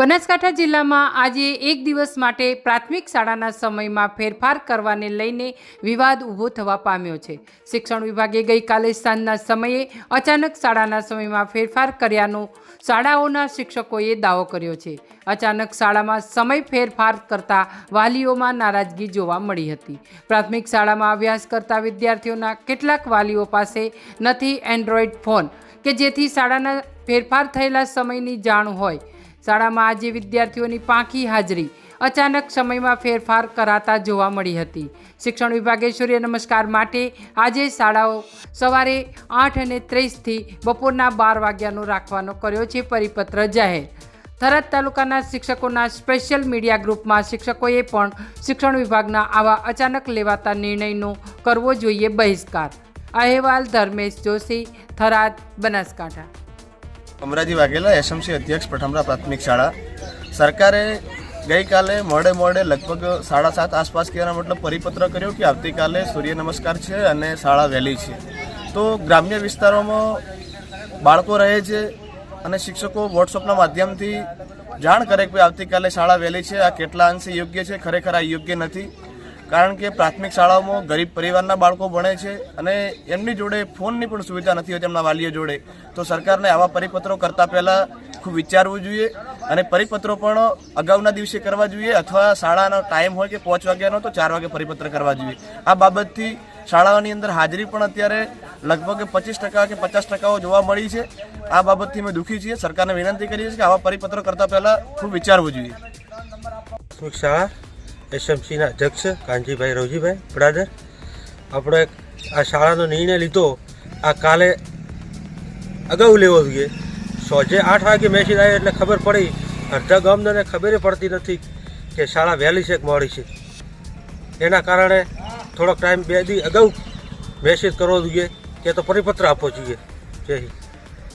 બનાસકાંઠા જિલ્લામાં આજે એક દિવસ માટે પ્રાથમિક શાળાના સમયમાં ફેરફાર કરવાને લઈને વિવાદ ઊભો થવા પામ્યો છે. શિક્ષણ વિભાગે ગઈકાલે સાંજના સમયે અચાનક શાળાના સમયમાં ફેરફાર કર્યાનો શાળાઓના શિક્ષકોએ દાવો કર્યો છે. અચાનક શાળામાં સમય ફેરફાર કરતા વાલીઓમાં નારાજગી જોવા મળી હતી. પ્રાથમિક શાળામાં અભ્યાસ કરતા વિદ્યાર્થીઓના કેટલાક વાલીઓ પાસે નથી એન્ડ્રોઈડ ફોન, કે જેથી શાળાના ફેરફાર થયેલા સમયની જાણ હોય. શાળામાં આજે વિદ્યાર્થીઓની પાંખી હાજરી. અચાનક સમયમાં ફેરફાર કરાતા જોવા મળી હતી. શિક્ષણ વિભાગે સૂર્ય નમસ્કાર માટે આજે શાળાઓ સવારે આઠ અને ત્રીસથી બપોરના બાર વાગ્યાનો રાખવાનો કર્યો છે પરિપત્ર જાહેર. થરાદ તાલુકાના શિક્ષકોના સ્પેશિયલ મીડિયા ગ્રુપમાં શિક્ષકોએ પણ શિક્ષણ વિભાગના આવા અચાનક લેવાતા નિર્ણયનો કરવો જોઈએ બહિષ્કાર. અહેવાલ ધર્મેશ જોશી, થરાદ, બનાસકાંઠા. અમરાજી વાઘેલા એસએમસી અધ્યક્ષ પઠમરા પ્રાથમિક શાળા. સરકારે ગઈકાલે મોડે મોડે લગભગ સાડા સાત આસપાસ કહેવાના મતલબ પરિપત્ર કર્યો કે આવતીકાલે સૂર્ય નમસ્કાર છે અને શાળા વહેલી છે. તો ગ્રામ્ય વિસ્તારોમાં બાળકો રહે છે અને શિક્ષકો વોટ્સઅપના માધ્યમથી જાણ કરે કે આવતીકાલે શાળા વહેલી છે, આ કેટલા અંશે યોગ્ય છે, ખરેખર આ યોગ્ય નથી. કારણ કે પ્રાથમિક શાળાઓમાં ગરીબ પરિવારના બાળકો ભણે છે અને એમની જોડે ફોનની પણ સુવિધા નથી હોતી એમના વાલીઓ જોડે. તો સરકારને આવા પરિપત્રો કરતા પહેલાં ખૂબ વિચારવું જોઈએ અને પરિપત્રો પણ અગાઉના દિવસે કરવા જોઈએ અથવા શાળાનો ટાઈમ હોય કે પાંચ વાગ્યાનો તો ચાર વાગે પરિપત્ર કરવા જોઈએ. આ બાબતથી શાળાઓની અંદર હાજરી પણ અત્યારે લગભગ પચીસ ટકા કે પચાસ ટકાઓ જોવા મળી છે. આ બાબતથી અમે દુઃખી છીએ. સરકારને વિનંતી કરીએ છીએ કે આવા પરિપત્રો કરતા પહેલાં ખૂબ વિચારવું જોઈએ. એસએમસીના અધ્યક્ષ કાનજીભાઈ રવજીભાઈ બ્રાદર આપણે આ શાળાનો નિર્ણય લીધો, આ કાલે અગાઉ લેવો જોઈએ. સોજે આઠ વાગે મેસેજ આવ્યો એટલે ખબર પડી. અડધા ગામને ખબર પડતી નથી કે શાળા વહેલી છે કે મોડી છે. એના કારણે થોડોક ટાઈમ બે દી અગાઉ મેસેજ કરવો જોઈએ કે તો પરિપત્ર આપવો જોઈએ. જય હિન્દ.